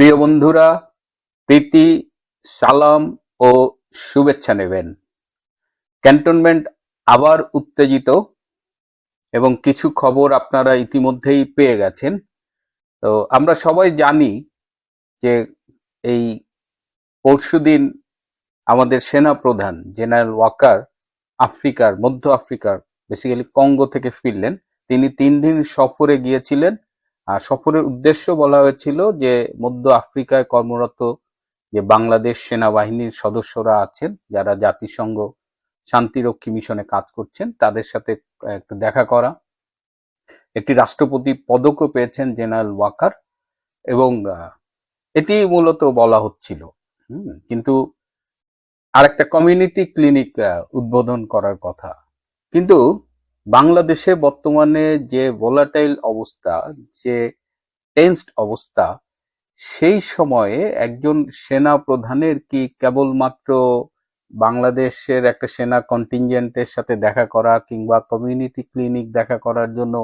প্রিয় বন্ধুরা, প্রীতি, সালাম ও শুভেচ্ছা নেবেন। ক্যান্টনমেন্ট আবার উত্তেজিত এবং কিছু খবর আপনারা ইতিমধ্যেই পেয়ে গেছেন। তো আমরা সবাই জানি যে এই পরশুদিন আমাদের সেনা প্রধান জেনারেল ওয়াকার আফ্রিকার, মধ্য আফ্রিকার বেসিক্যালি কঙ্গো থেকে ফিরলেন। তিনি তিন দিন সফরে গিয়েছিলেন। সফরের উদ্দেশ্য বলা হয়েছিল যে মধ্য আফ্রিকায় কর্মরত যে বাংলাদেশ সেনাবাহিনীর সদস্যরা আছেন, যারা জাতিসংঘ শান্তিরক্ষী মিশনে কাজ করছেন, তাদের সাথে একটু দেখা করা। একটি রাষ্ট্রপতি পদকও পেয়েছেন জেনারেল ওয়াকার এবং এটি মূলত বলা হচ্ছিল। কিন্তু আরেকটা কমিউনিটি ক্লিনিক উদ্বোধন করার কথা। কিন্তু বাংলাদেশে বর্তমানে যে ভোলাটাইল অবস্থা, যে টেন্সড অবস্থা, সেই সময়ে একজন সেনা প্রধানের কি কেবলমাত্র বাংলাদেশের একটা সেনা কন্টিনজেন্টের সাথে দেখা করা কিংবা কমিউনিটি ক্লিনিক দেখা করার জন্য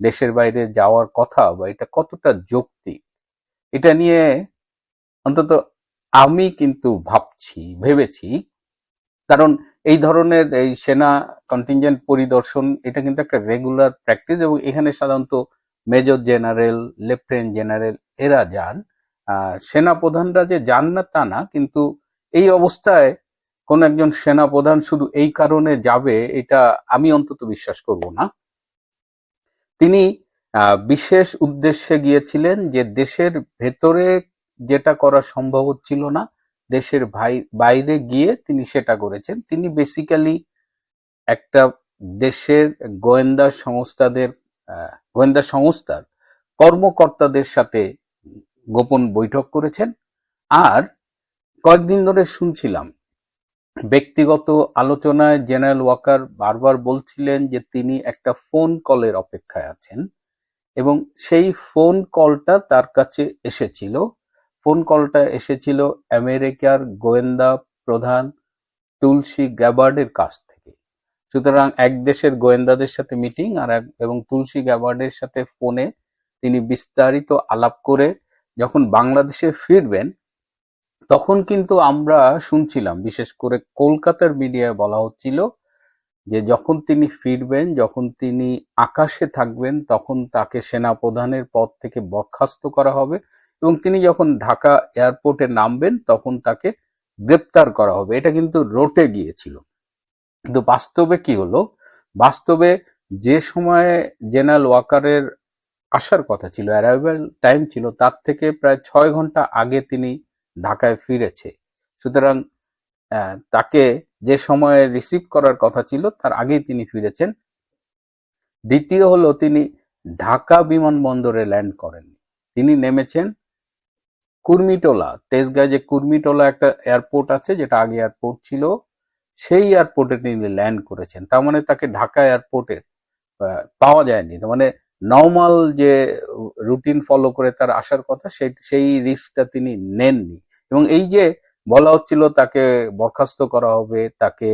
দেশের বাইরে যাওয়ার কথা বা এটা কতটা যৌক্তিক? এটা নিয়ে অন্তত আমি কিন্তু ভাবছি, ভেবেছি কারণ এই ধরনের এই সেনা কন্টিনজেন্ট পরিদর্শন, এটা কিন্তু একটা রেগুলার প্র্যাকটিস এবং এখানে সাধারণত মেজর জেনারেল লেফটেন্যান্ট জেনারেল এরা যান। সেনা প্রধানরা যে যান না তা না, কিন্তু এই অবস্থায় কোন একজন সেনা প্রধান শুধু এই কারণে যাবে, এটা আমি অন্তত বিশ্বাস করব না। তিনি বিশেষ উদ্দেশ্যে গিয়েছিলেন যে দেশের ভেতরে যেটা করা সম্ভব হচ্ছিল না দেশের বাইরে গিয়ে তিনি সেটা করেছেন। তিনি বেসিক্যালি একটা দেশের গোয়েন্দা সংস্থাদের গোয়েন্দা সংস্থার কর্মকর্তাদের সাথে গোপন বৈঠক করেছেন। আর কয়েকদিন ধরে শুনছিলাম, ব্যক্তিগত আলোচনায় জেনারেল ওয়াকার বারবার বলছিলেন যে তিনি একটা ফোন কলের অপেক্ষায় আছেন এবং সেই ফোন কলটা তার কাছে এসেছিল। ফোন কলটা এসেছিল আমেরিকার গোয়েন্দা প্রধান তুলসী গ্যাবার্ডের কাছ থেকে। সুতরাং এক দেশের গোয়েন্দাদের সাথে মিটিং আর এক এবং তুলসী গ্যাবার্ডের সাথে ফোনে তিনি বিস্তারিত আলাপ করে যখন বাংলাদেশে ফিরবেন, তখন কিন্তু আমরা শুনছিলাম, বিশেষ করে কলকাতার মিডিয়ায় বলা হচ্ছিল যে যখন তিনি ফিরবেন, যখন তিনি আকাশে থাকবেন, তখন তাকে সেনা প্রধানের পদ থেকে বরখাস্ত করা হবে। এবং তিনি যখন ঢাকা এয়ারপোর্টে নামবেন, তখন তাকে গ্রেপ্তার করা হবে। এটা কিন্তু রটে গিয়েছিল। কিন্তু বাস্তবে কি হলো? বাস্তবে যে সময়ে জেনারেল ওয়াকারের আসার কথা ছিল, অ্যারাইভাল টাইম ছিল, তার থেকে প্রায় ছয় ঘণ্টা আগে তিনি ঢাকায় ফিরেছে। সুতরাং তাকে যে সময়ে রিসিভ করার কথা ছিল, তার আগেই তিনি ফিরেছেন। দ্বিতীয় হলো, তিনি ঢাকা বিমানবন্দরে ল্যান্ড করেন তিনি নেমেছেন কুর্মিটোলা তেজগাঁ যে কুর্মিটোলা একটা এয়ারপোর্ট আছে, যেটা আগে এয়ারপোর্ট ছিল, সেই এয়ারপোর্টে তিনি ল্যান্ড করেছেন। তার মানে তাকে ঢাকা এয়ারপোর্টে পাওয়া যায়নি। মানে নর্মাল যে রুটিন ফলো করে তার আসার কথা, সেই সেই রিস্কটা তিনি নেননি। এবং এই যে বলা হচ্ছিল তাকে বরখাস্ত করা হবে, তাকে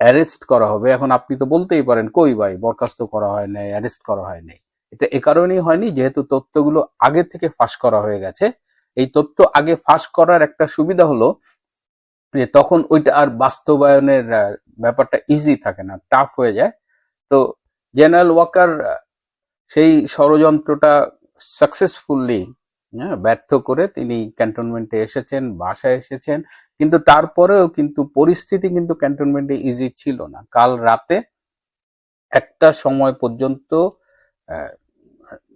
অ্যারেস্ট করা হবে, এখন আপনি তো বলতেই পারেন, কই ভাই, বরখাস্ত করা হয় নাই অ্যারেস্ট করা হয় নাই। এটা এ কারণেই হয়নি, যেহেতু তথ্যগুলো আগে থেকে ফাঁস করা হয়ে গেছে। এই তথ্য আগে ফাঁস করার একটা সুবিধা হলো যে তখন ওইটা আর বাস্তবায়নের ব্যাপারটা ইজি থাকে না টাফ হয়ে যায়। তো জেনারেল ওয়াকার সেই ষড়যন্ত্রটা সাকসেসফুলি ব্যর্থ করে তিনি ক্যান্টনমেন্টে এসেছেন, বাসায় এসেছেন, কিন্তু তারপরেও কিন্তু পরিস্থিতি কিন্তু ক্যান্টনমেন্টে ইজি ছিল না। কাল রাতে একটা সময় পর্যন্ত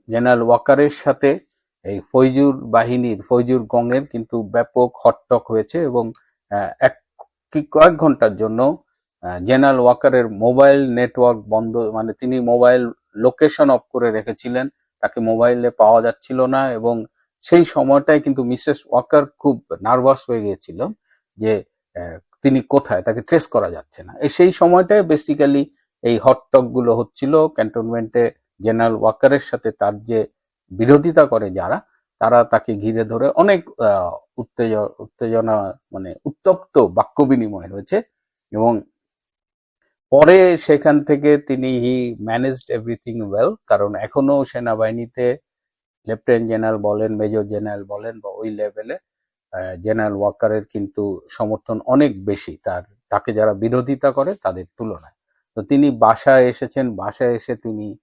জেনারেল ওয়াকারের সাথে এই ফৈজুর বাহিনীর, ফৈজুর গঙের কিন্তু ব্যাপক হট্টক হয়েছে এবং এক কয়েক ঘণ্টার জন্য জেনারেল ওয়াকারের মোবাইল নেটওয়ার্ক বন্ধ মানে তিনি মোবাইল লোকেশন অফ করে রেখেছিলেন, তাকে মোবাইলে পাওয়া যাচ্ছিল না এবং সেই সময়টায় কিন্তু মিসেস ওয়াকার খুব নার্ভাস হয়ে গিয়েছিল যে তিনি কোথায়, তাকে ট্রেস করা যাচ্ছে না। এই সেই সময়টায় বেসিক্যালি এই হটটকগুলো হচ্ছিল, ক্যান্টনমেন্টে জেনারেল ওয়াকারের সাথে তার যে বিরোধিতা করে যারা, তারা তাকে ঘিরে ধরে অনেক উত্তেজ- উত্তেজনা মানে উত্তপ্ত বাক্য বিনিময় হয়েছে এবং পরে সেখান থেকে তিনি হি ম্যানেজড এভরিথিং ওয়েল, কারণ এখনও সেনাবাহিনীতে লেফটেন্যান্ট জেনারেল বলেন, মেজর জেনারেল বলেন বা ওই লেভেলে জেনারেল ওয়াকারের কিন্তু সমর্থন অনেক বেশি। তার, তাকে যারা বিরোধিতা করে তাদের তুলনায়। তো তিনি বাসায় এসেছেন, বাসায় এসে তিনি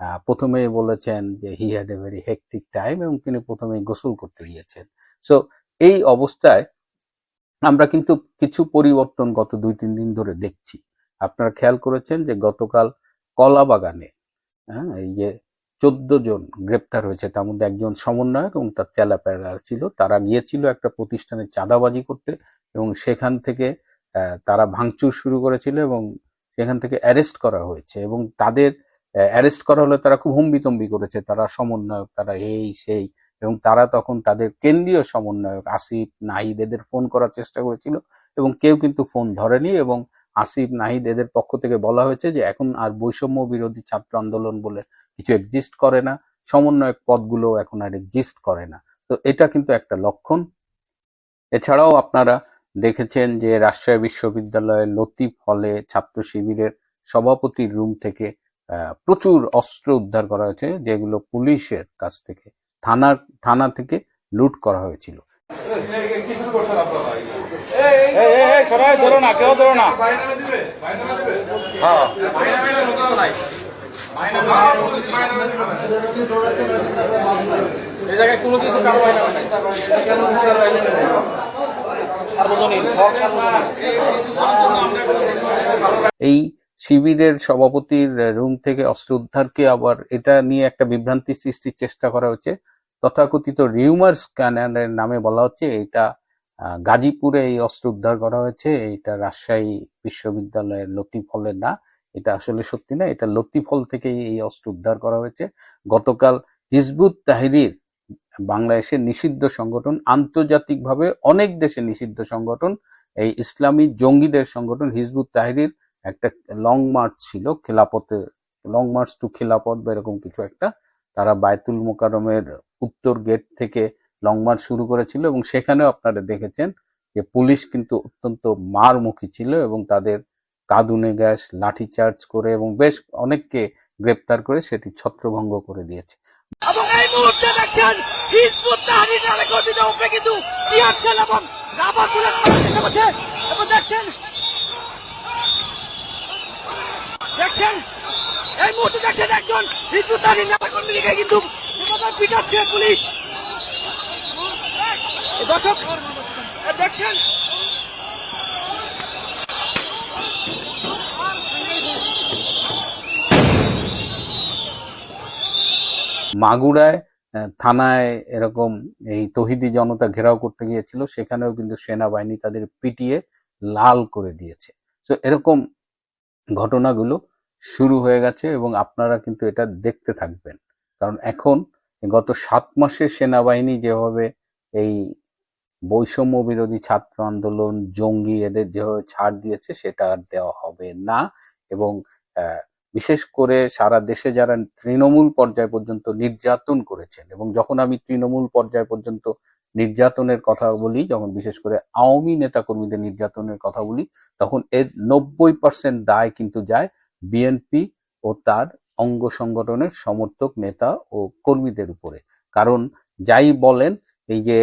আহ, প্রথমেই বলেছেন যে he had a very hectic time এবং তিনি প্রথমেই গোসল করতে গিয়েছেন। সো এই অবস্থায় আমরা কিন্তু কিছু পরিবর্তন গত দুই তিন দিন ধরে দেখছি। আপনারা খেয়াল করেছেন যে গতকাল কলা বাগানে হ্যাঁ এই যে চোদ্দ জন গ্রেপ্তার হয়েছে তার মধ্যে একজন সমন্বয়ক এবং তার চেলাপেলা ছিল তারা গিয়েছিল একটা প্রতিষ্ঠানে চাঁদাবাজি করতে এবং সেখান থেকে তারা ভাঙচুর শুরু করেছিল এবং সেখান থেকে অ্যারেস্ট করা হয়েছে এবং তাদের অ্যারেস্ট করা হলে তারা খুব হুম্বিতম্বি করেছে। তারা সমন্বয়ক, তারা এই, সেই এবং তারা তখন তাদের কেন্দ্রীয় সমন্বয়ক আসিফ নাহিদ এদের ফোন করার চেষ্টা করেছিল এবং কেউ কিন্তু ফোন ধরেনি এবং আসিফ নাহিদ এদের পক্ষ থেকে বলা হয়েছে যে এখন আর বৈষম্য বিরোধী ছাত্র আন্দোলন বলে কিছু এক্সিস্ট করে না। সমন্বয়ক পদগুলো এখন আর এক্সিস্ট করে না। তো এটা কিন্তু একটা লক্ষণ। এছাড়াও আপনারা দেখেছেন যে রাজশাহী বিশ্ববিদ্যালয়ের লতিফ হলে ছাত্র শিবিরের সভাপতির রুম থেকে প্রচুর অস্ত্র উদ্ধার করা হয়েছে, যেগুলো পুলিশের কাছ থেকে থানা থানা থেকে লুট করা হয়েছিল। এই শিবিরের সভাপতির রুম থেকে অস্ত্র উদ্ধারকে আবার এটা নিয়ে একটা বিভ্রান্তি সৃষ্টির চেষ্টা করা হচ্ছে। তথাকথিত রিউমার স্ক্যানারের নামে বলা হচ্ছে, এটা গাজীপুরে এই অস্ত্র উদ্ধার করা হয়েছে। এটা রাজশাহী বিশ্ববিদ্যালয়ের লতিফ না, এটা আসলে সত্যি না, এটা লতিফ থেকেই এই অস্ত্র উদ্ধার করা হয়েছে। গতকাল হিজবুত তাহিরির বাংলাদেশের নিষিদ্ধ সংগঠন, আন্তর্জাতিকভাবে অনেক দেশে নিষিদ্ধ সংগঠন, এই ইসলামী জঙ্গিদের সংগঠন হিজবুত তাহিরির একটা লং মার্চ ছিল, খেলাপথে লং মার্চ টু খেলাপথ বা এরকম কিছু একটা, তারা বায়তুল মোকারমের উত্তর গেট থেকে লং মার্চ শুরু করেছিল এবং সেখানেও আপনারা দেখেছেন যে পুলিশ কিন্তু অত্যন্ত মারমুখী ছিল এবং তাদের কাঁদুনে গ্যাস লাঠিচার্জ করে এবং বেশ অনেককে গ্রেপ্তার করে সেটি ছত্রভঙ্গ করে দিয়েছে। দেখছেন দেখছেন? এই মুহূর্তে দেখছেন একজন হিজবুত তাহরির নেতা কিন্তু পিটাচ্ছে পুলিশ। দর্শক দেখছেন? মাগুরায় আহ, থানায় এরকম এই তহিদি জনতা ঘেরাও করতে গিয়েছিল সেখানেও কিন্তু সেনাবাহিনী তাদের পিটিয়ে লাল করে দিয়েছে। তো এরকম ঘটনাগুলো শুরু হয়ে গেছে এবং আপনারা কিন্তু এটা দেখতে থাকবেন। কারণ এখন গত সাত মাসে সেনাবাহিনী যেভাবে এই বৈষম্য বিরোধী ছাত্র আন্দোলন, জঙ্গি এদের যেভাবে ছাড় দিয়েছে সেটা আর দেওয়া হবে না এবং বিশেষ করে সারা দেশে যারা তৃণমূল পর্যায় পর্যন্ত নির্যাতন করেছেন এবং যখন আমি তৃণমূল পর্যায় পর্যন্ত নির্যাতনের কথা বলি, যখন বিশেষ করে আওয়ামী নেতাকর্মীদের নির্যাতনের কথা বলি, তখন এর নব্বই পার্সেন্ট দায় কিন্তু যায় বিএনপি ও তার অঙ্গ সংগঠনের সমর্থক নেতা ও কর্মীদের উপরে। কারণ যাই বলেন, এই যে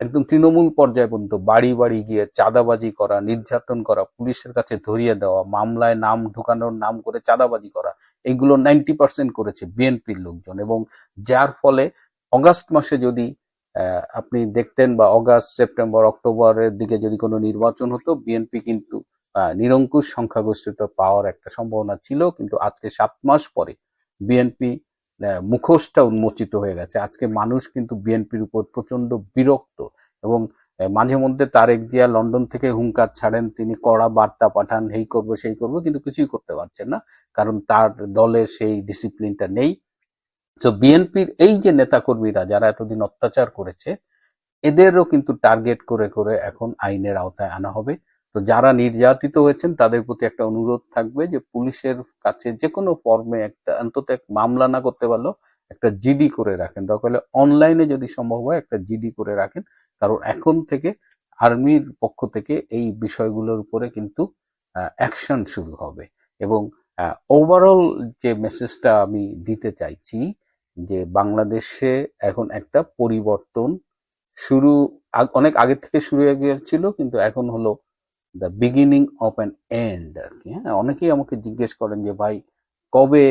একদম তৃণমূল পর্যায় পর্যন্ত বাড়ি বাড়ি গিয়ে চাঁদাবাজি করা, নির্যাতন করা, পুলিশের কাছে ধরিয়ে দেওয়া, মামলায় নাম ঢুকানোর নাম করে চাঁদাবাজি করা, এগুলো নাইনটি পার্সেন্ট করেছে বিএনপির লোকজন। এবং যার ফলে অগাস্ট মাসে যদি আপনি দেখতেন বা অগাস্ট, সেপ্টেম্বর, অক্টোবরের দিকে যদি কোনো নির্বাচন হতো, বিএনপি কিন্তু নিরঙ্কুশ সংখ্যাগরিষ্ঠতা পাওয়ার একটা সম্ভাবনা ছিল, কিন্তু আজকে সাত মাস পরে বিএনপি মুখোশটা উন্মোচিত হয়ে গেছে। আজকে মানুষ কিন্তু বিএনপির উপর প্রচণ্ড বিরক্ত এবং মাঝে মধ্যে তারেক জিয়া লন্ডন থেকে হুঙ্কার ছাড়েন, তিনি কড়া বার্তা পাঠান এই করব, সেই করব, কিন্তু কিছুই করতে পারছেন না, কারণ তার দলের সেই ডিসিপ্লিনটা নেই। তো বিএনপির এই যে নেতাকর্মীরা যারা এতদিন অত্যাচার করেছে, এদেরও কিন্তু টার্গেট করে করে এখন আইনের আওতায় আনা হবে। তো যারা নির্যাতিত হয়েছেন, তাদের প্রতি একটা অনুরোধ থাকবে যে পুলিশের কাছে যে কোনো ফর্মে একটা, অন্তত এক মামলা না করতে পারলেও একটা জিডি করে রাখেন। দরকার অনলাইনে যদি সম্ভব হয়, একটা জিডি করে রাখেন। কারণ এখন থেকে আর্মির পক্ষ থেকে এই বিষয়গুলোর উপরে কিন্তু অ্যাকশন শুরু হবে। এবং ওভারঅল যে মেসেজটা আমি দিতে চাইছি, যে বাংলাদেশে এখন একটা পরিবর্তন শুরু অনেক আগে থেকে শুরু হয়ে গিয়েছিল, কিন্তু এখন হলো the beginning of an end আর কি হ্যাঁ অনেকেই আমাকে জিজ্ঞেস করেন যে, ভাই, কবে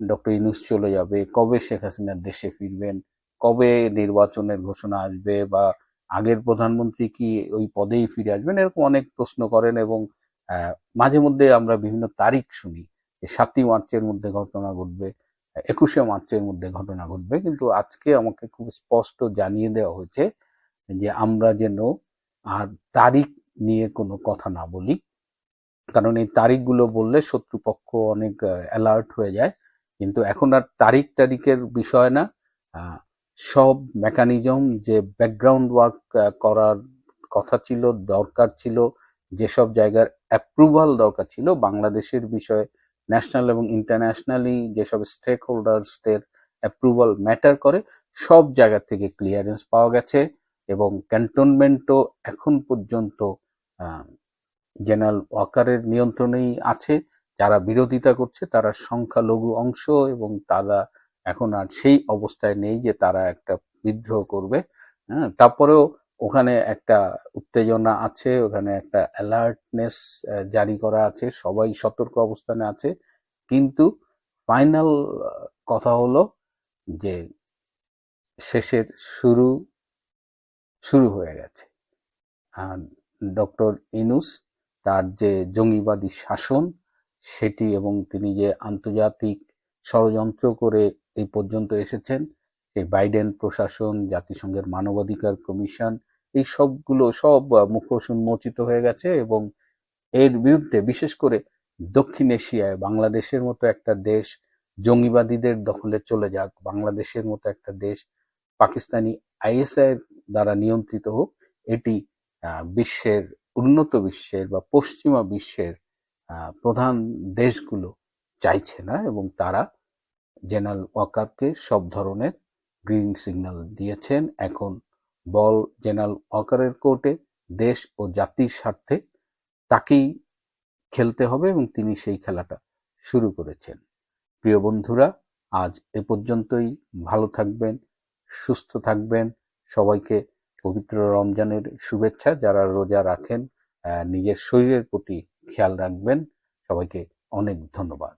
ডক্টর ইনুস চলে যাবে? কবে শেখ হাসিনা দেশে ফিরবেন? কবে নির্বাচনের ঘোষণা আসবে? বা আগের প্রধানমন্ত্রী কি ওই পদেই ফিরে আসবেন? এরকম অনেক প্রশ্ন করেন এবং মাঝে মধ্যে আমরা বিভিন্ন তারিখ শুনি সাতই মার্চের মধ্যে ঘটনা ঘটবে, একুশে মার্চের মধ্যে ঘটনা ঘটবে। কিন্তু আজকে আমাকে খুব স্পষ্ট জানিয়ে দেওয়া হয়েছে যে, আমরা যেন আর তারিখ নিয়ে কোনো কথা না বলি। কারণ এই তারিখগুলো বললে শত্রুপক্ষ অনেক অ্যালার্ট হয়ে যায়। কিন্তু এখন আর তারিখ তারিখের বিষয় না। সব মেকানিজম যে ব্যাকগ্রাউন্ড ওয়ার্ক করার কথা ছিল, দরকার ছিল, যেসব জায়গার অ্যাপ্রুভাল দরকার ছিল, বাংলাদেশের বিষয়ে ন্যাশনাল এবং ইন্টারন্যাশনালি যেসব স্টেক হোল্ডার্সদের অ্যাপ্রুভাল ম্যাটার করে, সব জায়গা থেকে ক্লিয়ারেন্স পাওয়া গেছে এবং ক্যান্টনমেন্টও এখন পর্যন্ত জেনারেল ওয়াকারের নিয়ন্ত্রণেই আছে। যারা বিরোধিতা করছে, তারা সংখ্যালঘু অংশ এবং তারা এখন আর সেই অবস্থায় নেই যে তারা একটা বিদ্রোহ করবে। হ্যাঁ তারপরেও ওখানে একটা উত্তেজনা আছে, ওখানে একটা অ্যালার্টনেস জারি করা আছে, সবাই সতর্ক অবস্থানে আছে। কিন্তু ফাইনাল কথা হলো যে শেষের শুরু শুরু হয়ে গেছে। আর ডক্টর ইনুস, তার যে জঙ্গিবাদী শাসন, সেটি এবং তিনি যে আন্তর্জাতিক ষড়যন্ত্র করে এই পর্যন্ত এসেছেন, সেই বাইডেন প্রশাসন, জাতিসংঘের মানবাধিকার কমিশন, এই সবগুলো সব মুখোশ উন্মোচিত হয়ে গেছে এবং এর বিরুদ্ধে বিশেষ করে দক্ষিণ এশিয়ায় বাংলাদেশের মতো একটা দেশ জঙ্গিবাদীদের দখলে চলে যাক, বাংলাদেশের মতো একটা দেশ পাকিস্তানি আইএসআই দ্বারা নিয়ন্ত্রিত হোক, এটি বিশ্বের, উন্নত বিশ্বের বা পশ্চিমা বিশ্বের প্রধান দেশগুলো চাইছে না এবং তারা জেনারেল ওয়াকারকে সব ধরনের গ্রিন সিগন্যাল দিয়েছেন। এখন বল জেনারেল ওয়াকারের কোর্টে দেশ ও জাতির স্বার্থে তাকেই খেলতে হবে এবং তিনি সেই খেলাটা শুরু করেছেন। প্রিয় বন্ধুরা, আজ এ পর্যন্তই। ভালো থাকবেন, সুস্থ থাকবেন। সবাইকে পবিত্র রমজানের শুভেচ্ছা যারা রোজা রাখেন নিজের শরীরের প্রতি খেয়াল রাখবেন। সবাইকে অনেক ধন্যবাদ।